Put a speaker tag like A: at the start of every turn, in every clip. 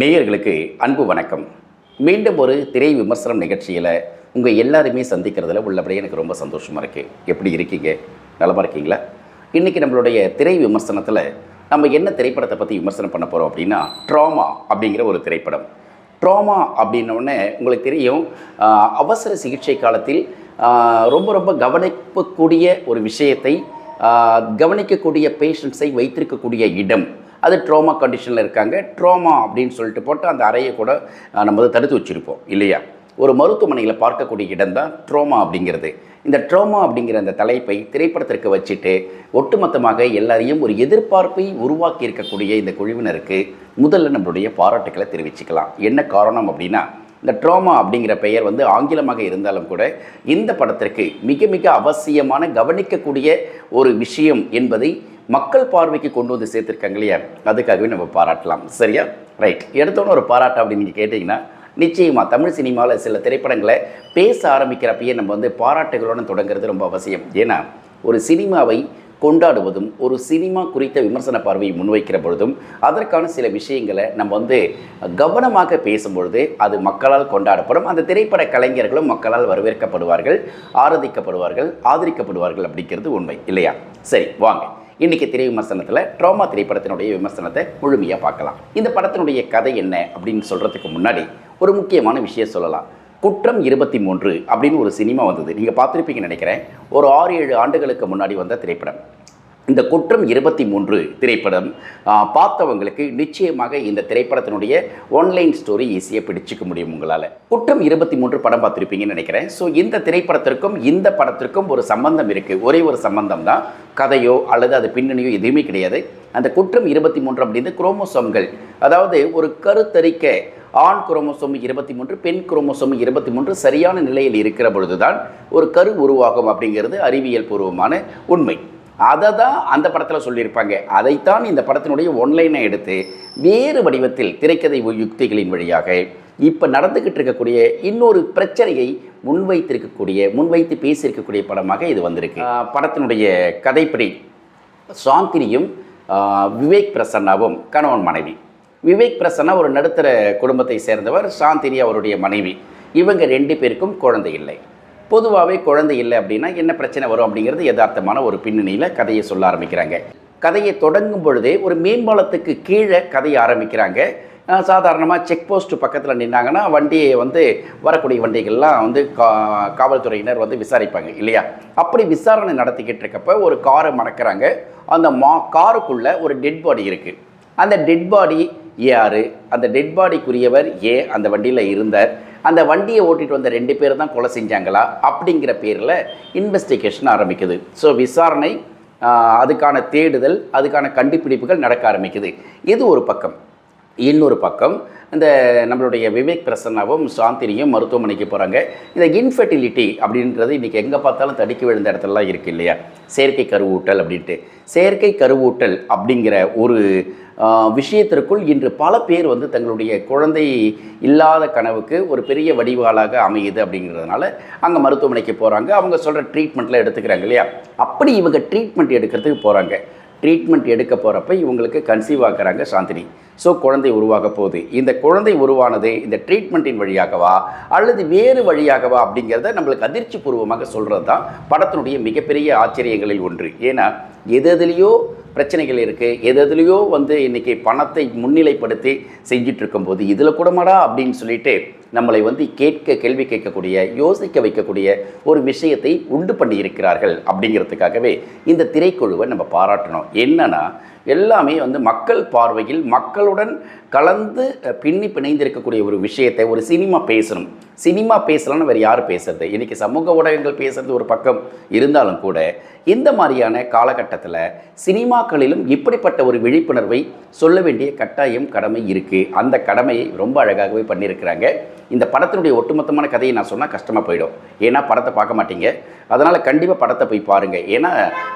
A: நேயர்களுக்கு அன்பு வணக்கம். மீண்டும் ஒரு திரை விமர்சனம் நிகழ்ச்சியில் உங்கள் எல்லாருமே சந்திக்கிறதுல உள்ளபடியே எனக்கு ரொம்ப சந்தோஷமாக இருக்குது எப்படி இருக்கீங்க? நலமா இருக்கீங்களா? இன்றைக்கி நம்மளுடைய திரை விமர்சனத்தில் நம்ம என்ன திரைப்படத்தை பற்றி விமர்சனம் பண்ண போகிறோம் அப்படின்னா ட்ராமா அப்படிங்கிற ஒரு திரைப்படம். ட்ராமா அப்படின்னோடனே உங்களுக்கு தெரியும் அவசர சிகிச்சை காலத்தில் ரொம்ப ரொம்ப கவனிக்கக்கூடிய ஒரு விஷயத்தை கவனிக்கக்கூடிய பேஷண்ட்ஸை வைத்திருக்கக்கூடிய இடம் அது ட்ரோமா கண்டிஷனில் இருக்காங்க. ட்ரோமா அப்படின்னு சொல்லிட்டு போட்டு அந்த அறையை கூட நம்ம தடுத்து வச்சுருப்போம். இல்லையா? ஒரு மருத்துவமனையில் பார்க்கக்கூடிய இடம் தான் ட்ரோமா அப்படிங்கிறது. இந்த ட்ரோமா அப்படிங்கிற அந்த தலைப்பை திரைப்படத்திற்கு வச்சுட்டு ஒட்டுமொத்தமாக எல்லாரையும் ஒரு எதிர்பார்ப்பை உருவாக்கி இருக்கக்கூடிய இந்த குழுவினருக்கு முதல்ல நம்மளுடைய பாராட்டுக்களை தெரிவிச்சுக்கலாம். என்ன காரணம் அப்படின்னா இந்த ட்ரோமா அப்படிங்கிற பெயர் வந்து ஆங்கிலமாக இருந்தாலும் கூட இந்த படத்திற்கு மிக மிக அவசியமான கவனிக்கக்கூடிய ஒரு விஷயம் என்பதை மக்கள் பார்வைக்கு கொண்டு வந்து சேர்த்துருக்காங்க இல்லையா? அதுக்காகவே நம்ம பாராட்டலாம். சரியா? ரைட் எடுத்தோன்னு ஒரு பாராட்டு அப்படின்னு நீங்கள் கேட்டிங்கன்னா நிச்சயமாக தமிழ் சினிமாவில் சில திரைப்படங்களை பேச ஆரம்பிக்கிறப்பயே நம்ம வந்து பாராட்டுகளோடு தொடங்குறது ரொம்ப அவசியம். ஏன்னா ஒரு சினிமாவை கொண்டாடுவதும் ஒரு சினிமா குறித்த விமர்சன பார்வையை முன்வைக்கிற பொழுதும் அதற்கான சில விஷயங்களை நம்ம வந்து கவனமாக பேசும்பொழுது அது மக்களால் கொண்டாடப்படும். அந்த திரைப்பட கலைஞர்களும் மக்களால் வரவேற்கப்படுவார்கள் ஆராதிக்கப்படுவார்கள் ஆதரிக்கப்படுவார்கள் அப்படிங்கிறது உண்மை. இல்லையா? சரி வாங்க. இன்னைக்கு திரை விமர்சனத்தில் ட்ராமா திரைப்படத்தினுடைய விமர்சனத்தை முழுமையாக பார்க்கலாம். இந்த படத்தினுடைய கதை என்ன அப்படின்னு சொல்கிறதுக்கு முன்னாடி ஒரு முக்கியமான விஷயம் சொல்லலாம். குற்றம் இருபத்தி மூன்று அப்படின்னு ஒரு சினிமா வந்தது. நீங்கள் பார்த்துருப்பீங்கன்னு நினைக்கிறேன். ஒரு ஆறு ஏழு ஆண்டுகளுக்கு முன்னாடி வந்த திரைப்படம். இந்த குற்றம் இருபத்தி மூன்று திரைப்படம் பார்த்தவங்களுக்கு நிச்சயமாக இந்த திரைப்படத்தினுடைய ஆன்லைன் ஸ்டோரி ஈஸியாக பிடிச்சிக்க முடியும் உங்களால். குற்றம் இருபத்தி மூன்று படம் பார்த்துருப்பீங்கன்னு நினைக்கிறேன். ஸோ இந்த திரைப்படத்திற்கும் இந்த படத்திற்கும் ஒரு சம்பந்தம் இருக்குது ஒரே ஒரு சம்பந்தம் தான் கதையோ அல்லது அது பின்னணியோ எதுவுமே கிடையாது. அந்த குற்றம் இருபத்தி மூன்று அப்படின்றது குரோமோசோம்கள். அதாவது ஒரு கருத்தரிக்க ஆண் குரோமோசோம் இருபத்தி மூன்று பெண் குரோமோசோம் இருபத்தி மூன்று சரியான நிலையில் இருக்கிற பொழுதுதான் ஒரு கரு உருவாகும் அப்படிங்கிறது அறிவியல் பூர்வமான உண்மை. அதை தான் அந்த படத்தில் சொல்லியிருப்பாங்க. அதைத்தான் இந்த படத்தினுடைய ஒன்லைனை எடுத்து வேறு வடிவத்தில் திரைக்கதை யுக்திகளின் வழியாக இப்போ நடந்துக்கிட்டு இருக்கக்கூடிய இன்னொரு பிரச்சனையை முன்வைத்திருக்கக்கூடிய முன்வைத்து பேசியிருக்கக்கூடிய படமாக இது வந்திருக்கு. படத்தினுடைய கதைப்படி சாந்தினியும் விவேக் பிரசன்னாவும் கணவன் மனைவி. விவேக் பிரசன்னா ஒரு நடுத்தர குடும்பத்தை சேர்ந்தவர் சாந்தினி அவருடைய மனைவி. இவங்க ரெண்டு பேருக்கும் குழந்தை இல்லை. பொதுவாகவே குழந்தை இல்லை அப்படின்னா என்ன பிரச்சனை வரும் அப்படிங்கிறது யதார்த்தமான ஒரு பின்னணியில் கதையை சொல்ல ஆரம்பிக்கிறாங்க. கதையை தொடங்கும் பொழுதே ஒரு மேம்பாலத்துக்கு கீழே கதையை ஆரம்பிக்கிறாங்க. சாதாரணமாக செக் போஸ்ட்டு பக்கத்தில் நின்னாங்கன்னா வண்டியை வந்து வரக்கூடிய வண்டிகள்லாம் வந்து கா காவல்துறையினர் வந்து விசாரிப்பாங்க இல்லையா? அப்படி விசாரணை நடத்திக்கிட்டு இருக்கப்ப ஒரு காரை மணக்கிறாங்க அந்த மா காருக்குள்ளே ஒரு டெட் பாடி இருக்குது அந்த டெட் பாடி யார் அந்த டெட் பாடிக்குரியவர் ஏ. அந்த வண்டியில் இருந்தார். அந்த வண்டியை ஓட்டிட்டு வந்த ரெண்டு பேர் தான் கொலை செஞ்சாங்களா? அப்படிங்கிற பேரில் இன்வெஸ்டிகேஷன் ஆரம்பிக்குது. ஸோ விசாரணை அதுக்கான தேடுதல் அதுக்கான கண்டுபிடிப்புகள் நடக்க ஆரம்பிக்குது. இது ஒரு பக்கம். இன்னொரு பக்கம் இந்த நம்மளுடைய விவேக் பிரசன்னாவும் சாந்தினியும் மருத்துவமனைக்கு போகிறாங்க இந்த இன்ஃபெர்டிலிட்டி அப்படின்றது இன்றைக்கி எங்கே பார்த்தாலும் தடுக்கி விழுந்த இடத்துலலாம் இருக்குது இல்லையா? செயற்கை கருவூட்டல் அப்படின்ட்டு. செயற்கை கருவூட்டல் அப்படிங்கிற ஒரு விஷயத்திற்குள் இன்று பல பேர் வந்து தங்களுடைய குழந்தை இல்லாத கனவுக்கு ஒரு பெரிய வடிவாளாக அமையுது அப்படிங்கிறதுனால அங்கே மருத்துவமனைக்கு போகிறாங்க அவங்க சொல்கிற ட்ரீட்மெண்ட்டில் எடுத்துக்கிறாங்க இல்லையா? அப்படி இவங்க ட்ரீட்மெண்ட் எடுக்கிறதுக்கு போகிறாங்க ட்ரீட்மெண்ட் எடுக்க போகிறப்ப இவங்களுக்கு கன்சீவ் ஆக்குறாங்க சாந்தினி. ஸோ குழந்தை உருவாக போகுது. இந்த குழந்தை உருவானது இந்த ட்ரீட்மெண்ட்டின் வழியாகவா அல்லது வேறு வழியாகவா அப்படிங்கிறத நம்மளுக்கு அதிர்ச்சி பூர்வமாக சொல்கிறது தான் படத்தினுடைய மிகப்பெரிய ஆச்சரியங்களில் ஒன்று. ஏன்னா எது எதுலேயோ பிரச்சனைகள் இருக்குது எது எதுலேயோ வந்து இன்றைக்கி பணத்தை முன்னிலைப்படுத்தி செஞ்சிட்ருக்கும்போது இதில் கூடமாடா அப்படின்னு சொல்லிட்டு நம்மளை வந்து கேட்க கேள்வி கேட்கக்கூடிய யோசிக்க வைக்கக்கூடிய ஒரு விஷயத்தை உண்டு பண்ணி இருக்கிறார்கள் அப்படிங்கிறதுக்காகவே இந்த திரைக்குழுவை நம்ம பாராட்டணும். என்னன்னா எல்லாமே வந்து மக்கள் பார்வையில் மக்களுடன் கலந்து பின்னி பிணைந்திருக்கக்கூடிய ஒரு விஷயத்தை ஒரு சினிமா பேசணும். சினிமா பேசலாம்னு வேறு யார் பேசுறது. இன்றைக்கி சமூக ஊடகங்கள் பேசுறது ஒரு பக்கம் இருந்தாலும் கூட இந்த மாதிரியான காலகட்டத்தில் சினிமாக்களிலும் இப்படிப்பட்ட ஒரு விழிப்புணர்வை சொல்ல வேண்டிய கட்டாயம் கடமை இருக்குது அந்த கடமையை ரொம்ப அழகாகவே பண்ணியிருக்கிறாங்க. இந்த படத்தினுடைய ஒட்டுமொத்தமான கதையை நான் சொன்னால் கஷ்டமாக போயிடும். ஏன்னா படத்தை பார்க்க மாட்டீங்க. அதனால் கண்டிப்பாக படத்தை போய் பாருங்கள் ஏன்னா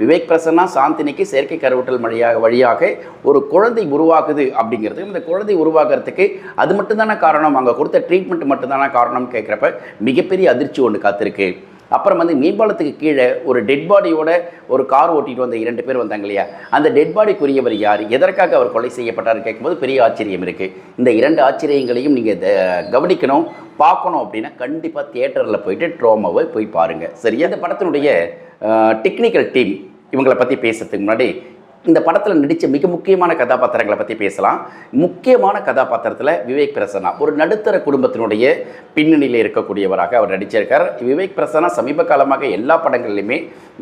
A: விவேக் பிரசன்னா சாந்தினிக்கு செயற்கை கருவூட்டல் வழியாக வழியாக ஒரு குழந்தை உருவாகுது அப்படிங்கிறது இந்த குழந்தை உருவாகிறதுக்கு அது மட்டும்தானே காரணம்? அங்கே கொடுத்த ட்ரீட்மெண்ட் மட்டும்தானே காரணம் கேட்குறப்ப மிகப்பெரிய அதிர்ச்சி ஒன்று காத்திருக்கு. அப்புறம் வந்து மேம்பாலத்துக்கு கீழே ஒரு டெட் பாடியோட ஒரு கார் ஓட்டிட்டு வந்த இரண்டு பேர் வந்தாங்க இல்லையா? அந்த டெட் பாடிக்குரியவர் யார்? எதற்காக அவர் கொலை செய்யப்பட்டார் கேட்கும்போது பெரிய ஆச்சரியம் இருக்குது இந்த இரண்டு ஆச்சரியங்களையும் நீங்கள் கவனிக்கணும் பார்க்கணும் அப்படின்னா கண்டிப்பாக தியேட்டரில் போயிட்டு ட்ரோமாவை போய் பாருங்கள் சரி இந்த படத்தினுடைய டெக்னிக்கல் டீம் இவங்களை பற்றி பேசுறதுக்கு முன்னாடி இந்த படத்தில் நடித்த மிக முக்கியமான கதாபாத்திரங்களை பற்றி பேசலாம். முக்கியமான கதாபாத்திரத்தில் விவேக் பிரசன்னா ஒரு நடுத்தர குடும்பத்தினுடைய பின்னணியில் இருக்கக்கூடியவராக அவர் நடிச்சிருக்கார். விவேக் பிரசன்னா சமீப காலமாக எல்லா படங்களிலுமே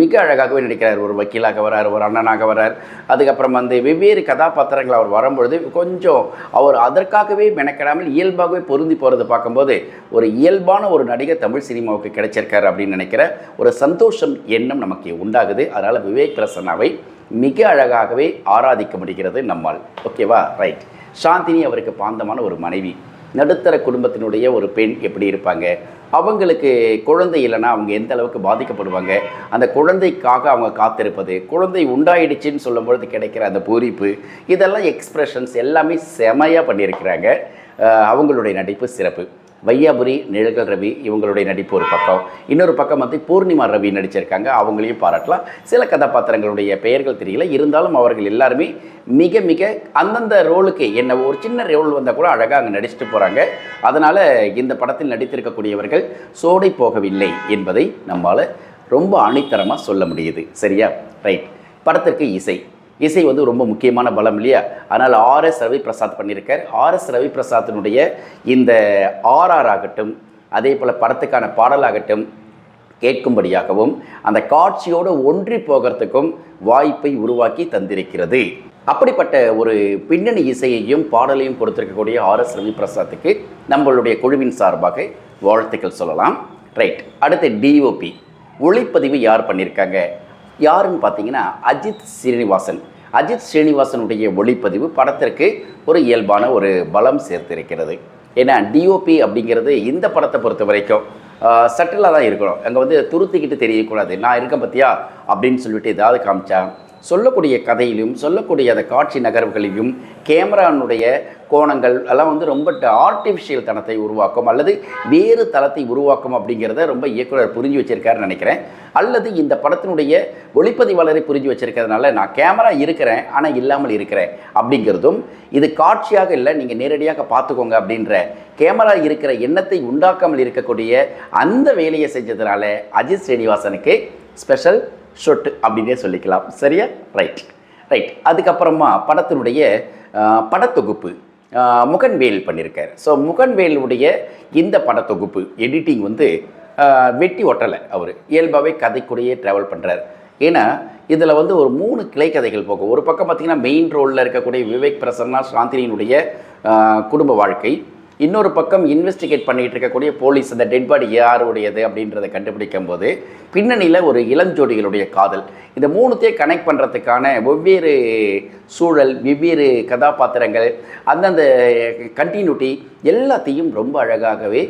A: மிக அழகாகவே நடிக்கிறார். ஒரு வக்கீலாக வரார் ஒரு அண்ணனாக வரார். அதுக்கப்புறம் வந்து வெவ்வேறு கதாபாத்திரங்கள் அவர் வரும்பொழுது கொஞ்சம் அவர் அதற்காகவே மெனக்கிடாமல் இயல்பாகவே பொருந்தி போகிறது பார்க்கும்போது ஒரு இயல்பான ஒரு நடிகர் தமிழ் சினிமாவுக்கு கிடைச்சிருக்கார் அப்படின்னு நினைக்கிற ஒரு சந்தோஷம் எண்ணம் நமக்கு உண்டாகுது. அதனால் விவேக் பிரசன்னாவை மிக அழகாகவே ஆராதிக்க முடிகிறது நம்மால். ஓகேவா ரைட் சாந்தினி அவருக்கு பாந்தமான ஒரு மனைவி. நடுத்தர குடும்பத்தினுடைய ஒரு பெண் எப்படி இருப்பாங்க? அவங்களுக்கு குழந்தை இல்லைன்னா அவங்க எந்த அளவுக்கு பாதிக்கப்படுவாங்க? அந்த குழந்தைக்காக அவங்க காத்திருப்பது குழந்தை உண்டாயிடுச்சுன்னு சொல்லும்பொழுது கிடைக்கிற அந்த பூரிப்பு இதெல்லாம் எக்ஸ்ப்ரெஷன்ஸ் எல்லாமே செமையாக பண்ணியிருக்கிறாங்க. அவங்களுடைய நடிப்பு சிறப்பு. வையாபுரி நிழல்கள் ரவி இவங்களுடைய நடிப்பு ஒரு பக்கம். இன்னொரு பக்கம் வந்து பூர்ணிமா ரவி நடிச்சிருக்காங்க. அவங்களையும் பாராட்டலாம். சில கதாபாத்திரங்களுடைய பெயர்கள் தெரியல. இருந்தாலும் அவர்கள் எல்லாருமே மிக மிக அந்தந்த ரோலுக்கு என்ன ஒரு சின்ன ரோல் வந்தால் கூட அழகாக அங்கே நடிச்சுட்டு போகிறாங்க அதனால் இந்த படத்தில் நடித்திருக்கக்கூடியவர்கள் சோடை போகவில்லை என்பதை நம்மால் ரொம்ப அணித்தரமாக சொல்ல முடியுது. சரியா? ரைட். படத்திற்கு இசை. இசை வந்து ரொம்ப முக்கியமான பலம் இல்லையா? அதனால் ஆர்எஸ் ரவி பிரசாத் பண்ணியிருக்கார். ஆர்எஸ் ரவி பிரசாத்தினுடைய இந்த ஆர்ஆர் ஆகட்டும் அதே போல் படத்துக்கான பாடலாகட்டும் கேட்கும்படியாகவும் அந்த காட்சியோடு ஒன்றி போகிறதுக்கும் வாய்ப்பை உருவாக்கி தந்திருக்கிறது. அப்படிப்பட்ட ஒரு பின்னணி இசையையும் பாடலையும் கொடுத்திருக்கக்கூடிய ஆர்எஸ் ரவி பிரசாத்துக்கு நம்மளுடைய குழுவின் சார்பாக வாழ்த்துக்கள் சொல்லலாம். ரைட் அடுத்து டிஓபி ஒளிப்பதிவு யார் பண்ணியிருக்காங்க? யாருன்னு பார்த்தீங்கன்னா அஜித் ஸ்ரீனிவாசன் அஜித் ஸ்ரீனிவாசனுடைய ஒளிப்பதிவு படத்திற்கு ஒரு இயல்பான ஒரு பலம் சேர்த்திருக்கிறது. ஏன்னா டிஓபி அப்படிங்கிறது இந்த படத்தை பொறுத்த வரைக்கும் சட்டிலாக தான் இருக்கணும். அங்கே வந்து துருத்திக்கிட்டு தெரியக்கூடாது. நான் இருக்கேன் பத்தியா? அப்படின்னு சொல்லிட்டு ஏதாவது காமிச்சா சொல்லக்கூடிய கதையிலும் சொல்லக்கூடிய அந்த காட்சி நகர்வுகளையும் கேமரானுடைய கோணங்கள் எல்லாம் வந்து ரொம்ப ஆர்டிஃபிஷியல் தனத்தை உருவாக்கும் அல்லது வேறு தளத்தை உருவாக்கும் அப்படிங்கிறத ரொம்ப இயக்குனர் புரிஞ்சு வச்சிருக்காருன்னு நினைக்கிறேன். அல்லது இந்த படத்தினுடைய ஒளிப்பதிவாளரை புரிஞ்சு வச்சிருக்கிறதுனால நான் கேமரா இருக்கிறேன் ஆனால் இல்லாமல் இருக்கிறேன் அப்படிங்கிறதும் இது காட்சியாக இல்லை நீங்கள் நேரடியாக பார்த்துக்கோங்க அப்படின்ற கேமரா இருக்கிற எண்ணத்தை உண்டாக்காமல் இருக்கக்கூடிய அந்த வேலையை செஞ்சதுனால அஜித் ஸ்ரீனிவாசனுக்கு ஸ்பெஷல் ஷொட்டு அப்படின்னே சொல்லிக்கலாம். சரியா? ரைட் ரைட் அதுக்கப்புறமா படத்தினுடைய படத்தொகுப்பு முகன்வேல் பண்ணியிருக்கார் ஸோ முகன்வேலுடைய இந்த படத்தொகுப்பு எடிட்டிங் வந்து வெட்டி ஒட்டலை அவர். இயல்பாகவே கதைக்குடையே ட்ராவல் பண்ணுறார் ஏன்னா இதில் வந்து ஒரு மூணு கிளை கதைகள் போகும். ஒரு பக்கம் பார்த்திங்கன்னா மெயின் ரோலில் இருக்கக்கூடிய விவேக் பிரசன்னா சாந்தினியினுடைய குடும்ப வாழ்க்கை. இன்னொரு பக்கம் இன்வெஸ்டிகேட் பண்ணிகிட்டு இருக்கக்கூடிய போலீஸ் அந்த டெட் பாடி யாருடையது அப்படின்றத கண்டுபிடிக்கும் போது பின்னணியில் ஒரு இளஞ்சோடிகளுடைய காதல். இந்த மூணுத்தையும் கனெக்ட் பண்ணுறதுக்கான வெவ்வேறு சூழல் வெவ்வேறு கதாபாத்திரங்கள் அந்தந்த கண்டினியூட்டி எல்லாத்தையும் ரொம்ப அழகாகவே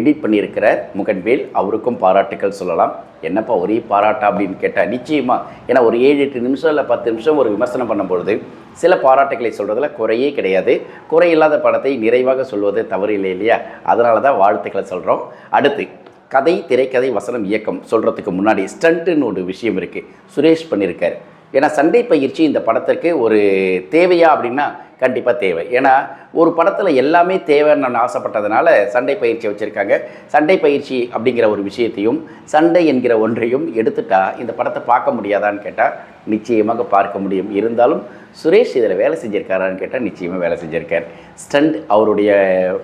A: எடிட் பண்ணியிருக்கிறார் முகன்வேல் அவருக்கும் பாராட்டுக்கள் சொல்லலாம். என்னப்பா ஒரே பாராட்டா அப்படின்னு கேட்டால் நிச்சயமாக ஏன்னா ஒரு ஏழு எட்டு நிமிஷம் இல்லை பத்து நிமிஷம் ஒரு விமர்சனம் பண்ணும்பொழுது சில பாராட்டுகளை சொல்கிறதுல குறையே கிடையாது. குறையில்லாத படத்தை நிறைவாக சொல்வது தவறு இல்லை இல்லையா? அதனால தான் வாழ்த்துக்களை சொல்கிறோம் அடுத்து கதை திரைக்கதை வசனம் இயக்கம் சொல்கிறதுக்கு முன்னாடி ஸ்டண்ட்டுன்னு ஒரு விஷயம் இருக்குது சுரேஷ் பண்ணியிருக்கார். ஏன்னா சண்டை பயிற்சி இந்த படத்திற்கு ஒரு தேவையா அப்படின்னா கண்டிப்பாக தேவை. ஏன்னா ஒரு படத்தில் எல்லாமே தேவைன்னு நான் ஆசைப்பட்டதுனால சண்டை பயிற்சி வச்சுருக்காங்க. சண்டை பயிற்சி அப்படிங்கிற ஒரு விஷயத்தையும் சண்டை என்கிற ஒன்றையும் எடுத்துட்டா இந்த படத்தை பார்க்க முடியாதான்னு கேட்டால் நிச்சயமாக பார்க்க முடியும். இருந்தாலும் சுரேஷ் இதில் வேலை செஞ்சுருக்காரான்னு கேட்டால் நிச்சயமாக வேலை செஞ்சுருக்கார். ஸ்டண்ட் அவருடைய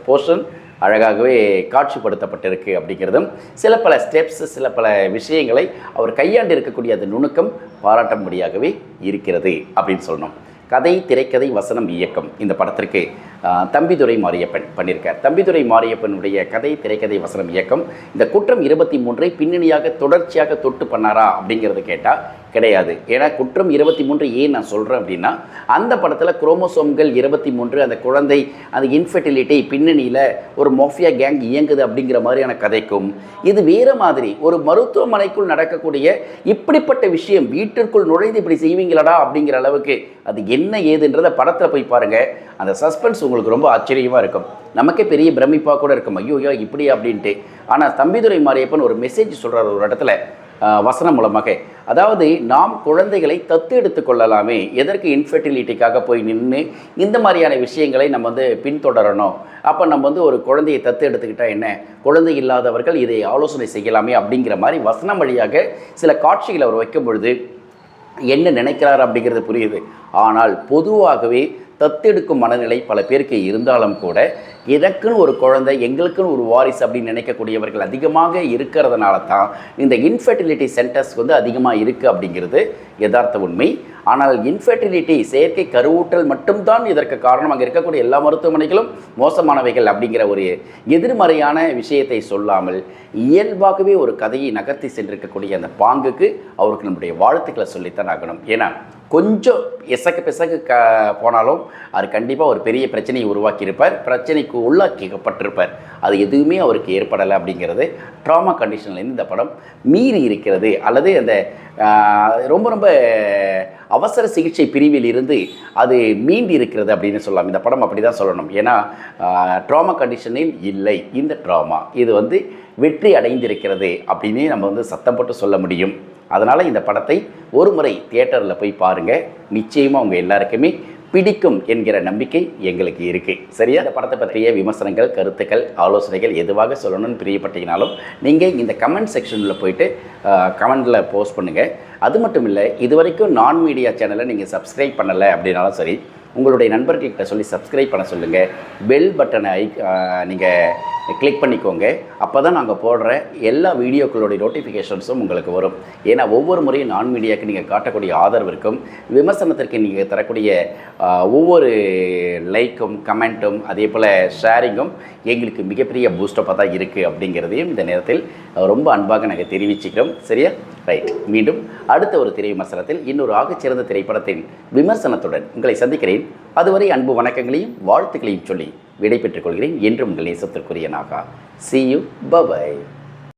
A: போர்ஷன் அழகாகவே காட்சிப்படுத்தப்பட்டிருக்கு அப்படிங்கிறதும் சில பல ஸ்டெப்ஸ் சில பல விஷயங்களை அவர் கையாண்டு இருக்கக்கூடிய அந்த நுணுக்கம் பாராட்டும்படியாகவே இருக்கிறது அப்படின்னு சொல்லணும். கதை திரைக்கதை வசனம் இயக்கம் இந்த படத்திற்கு தம்பிதுரை மாரியப்பன் பண்ணியிருக்கார். தம்பிதுரை மாரியப்பனுடைய கதை திரைக்கதை வசனம் இயக்கம் இந்த குற்றம் இருபத்தி மூன்றை பின்னணியாக தொடர்ச்சியாக தொட்டு பண்ணாரா அப்படிங்கிறது கேட்டால் கிடையாது. ஏன்னா குற்றம் இருபத்தி மூன்று ஏன் நான் சொல்கிறேன் அப்படின்னா அந்த படத்தில் குரோமோசோம்கள் இருபத்தி மூன்று அந்த குழந்தை அந்த இன்ஃபெர்டிலிட்டி பின்னணியில் ஒரு மோஃபியா கேங் இயங்குது அப்படிங்கிற மாதிரியான கதைக்கும். இது வேறு மாதிரி ஒரு மருத்துவமனைக்குள் நடக்கக்கூடிய இப்படிப்பட்ட விஷயம் வீட்டிற்குள் நுழைந்து இப்படி செய்வீங்களடா அப்படிங்கிற அளவுக்கு அது என்ன ஏதுன்றதை படத்தில் போய் பாருங்கள் அந்த சஸ்பென்ஸ் உங்களுக்கு ரொம்ப ஆச்சரியமாக இருக்கும். நமக்கே பெரிய பிரமிப்பாக கூட இருக்கும். ஐயோ இப்படி அப்படின்ட்டு. ஆனால் தம்பிதுரை மாரியப்பன் ஒரு மெசேஜ் சொல்கிறார் ஒரு இடத்துல வசனம் மூலமாக. அதாவது நாம் குழந்தைகளை தத்து எடுத்து கொள்ளலாமே எதற்கு இன்ஃபெர்டிலிட்டிக்காக போய் நின்று இந்த மாதிரியான விஷயங்களை நம்ம வந்து பின்தொடரணும். அப்போ நம்ம வந்து ஒரு குழந்தையை தத்து எடுத்துக்கிட்டால் என்ன? குழந்தை இல்லாதவர்கள் இதை ஆலோசனை செய்யலாமே அப்படிங்கிற மாதிரி வசனம் வழியாக சில காட்சிகளை அவர் வைக்கும் பொழுது என்ன நினைக்கிறார் அப்படிங்கிறது புரியுது. ஆனால் பொதுவாகவே தத்தெடுக்கும் மனநிலை பல பேருக்கு இருந்தாலும் கூட எனக்குன்னு ஒரு குழந்தை எங்களுக்குன்னு ஒரு வாரிசு அப்படின்னு நினைக்கக்கூடியவர்கள் அதிகமாக இருக்கிறதுனால தான் இந்த இன்ஃபெர்டிலிட்டி சென்டர்ஸ் வந்து அதிகமாக இருக்குது அப்படிங்கிறது யதார்த்த உண்மை. ஆனால் இன்ஃபெர்டிலிட்டி செயற்கை கருவூட்டல் மட்டும்தான் இதற்கு காரணம். அங்கே இருக்கக்கூடிய எல்லா மருத்துவமனைகளும் மோசமானவைகள் அப்படிங்கிற ஒரு எதிர்மறையான விஷயத்தை சொல்லாமல் இயல்பாகவே ஒரு கதையை நகர்த்தி சென்றிருக்கக்கூடிய அந்த பாங்குக்கு அவருக்கு நம்முடைய வாழ்த்துக்களை சொல்லித்தான் ஆகணும். ஏன்னா கொஞ்சம் எசக்கு பிசகு க போனாலும் அவர் கண்டிப்பாக ஒரு பெரிய பிரச்சனையை உருவாக்கியிருப்பார். பிரச்சனைக்கு உள்ளாக்கப்பட்டிருப்பார் அது எதுவுமே அவருக்கு ஏற்படலை அப்படிங்கிறது ட்ராமா கண்டிஷன்லேருந்து இந்த படம் மீறி இருக்கிறது. அல்லது அந்த ரொம்ப ரொம்ப அவசர சிகிச்சை பிரிவில் இருந்து அது மீண்டு இருக்கிறது அப்படின்னு சொல்லலாம். இந்த படம் அப்படி தான் சொல்லணும். ஏன்னா ட்ராமா கண்டிஷனில் இல்லை. இந்த ட்ராமா இது வந்து வெற்றி அடைந்திருக்கிறது அப்படின்னே நம்ம வந்து சத்தம் போட்டு சொல்ல முடியும். அதனால் இந்த படத்தை ஒரு முறை தியேட்டரில் போய் பாருங்கள் நிச்சயமாக உங்கள் எல்லாருக்குமே பிடிக்கும் என்கிற நம்பிக்கை எங்களுக்கு இருக்குது சரியா? இந்த படத்தை பற்றிய விமர்சனங்கள் கருத்துக்கள் ஆலோசனைகள் எதுவாக சொல்லணும்னு பிரியப்பட்டீங்கனாலும் நீங்கள் இந்த கமெண்ட் செக்ஷனில் போயிட்டு கமெண்டில் போஸ்ட் பண்ணுங்கள் அது மட்டும் இல்லை இது வரைக்கும் நான் மீடியா சேனலை நீங்கள் சப்ஸ்கிரைப் பண்ணலை அப்படின்னாலும் சரி உங்களுடைய நண்பர்கள்கிட்ட சொல்லி சப்ஸ்கிரைப் பண்ண சொல்லுங்கள் பெல் பட்டனை ஐ நீங்கள் கிளிக் பண்ணிக்கோங்க. அப்போ தான் நாங்கள் போடுற எல்லா வீடியோக்களுடைய நோட்டிஃபிகேஷன்ஸும் உங்களுக்கு வரும். ஏன்னா ஒவ்வொரு முறையும் நான் மீடியாவுக்கு நீங்கள் காட்டக்கூடிய ஆதரவிற்கும் விமர்சனத்திற்கு நீங்கள் தரக்கூடிய ஒவ்வொரு லைக்கும் கமெண்ட்டும் அதே போல் ஷேரிங்கும் எங்களுக்கு மிகப்பெரிய பூஸ்டப்பாக தான் இருக்குது அப்படிங்கிறதையும் இந்த நேரத்தில் ரொம்ப அன்பாக நாங்கள் தெரிவிச்சுக்கிறோம். சரியா? ரைட் மீண்டும் அடுத்த ஒரு திரை விமர்சனத்தில் இன்னொரு ஆகச்சிறந்த திரைப்படத்தின் விமர்சனத்துடன் உங்களை சந்திக்கிறேன். அதுவரை அன்பு வணக்கங்களையும் வாழ்த்துக்களையும் சொல்லி விடைபெற்றுக் கொள்கிறேன் என்றும் உங்கள் நேசத்திற்குரிய Naga. See you bye bye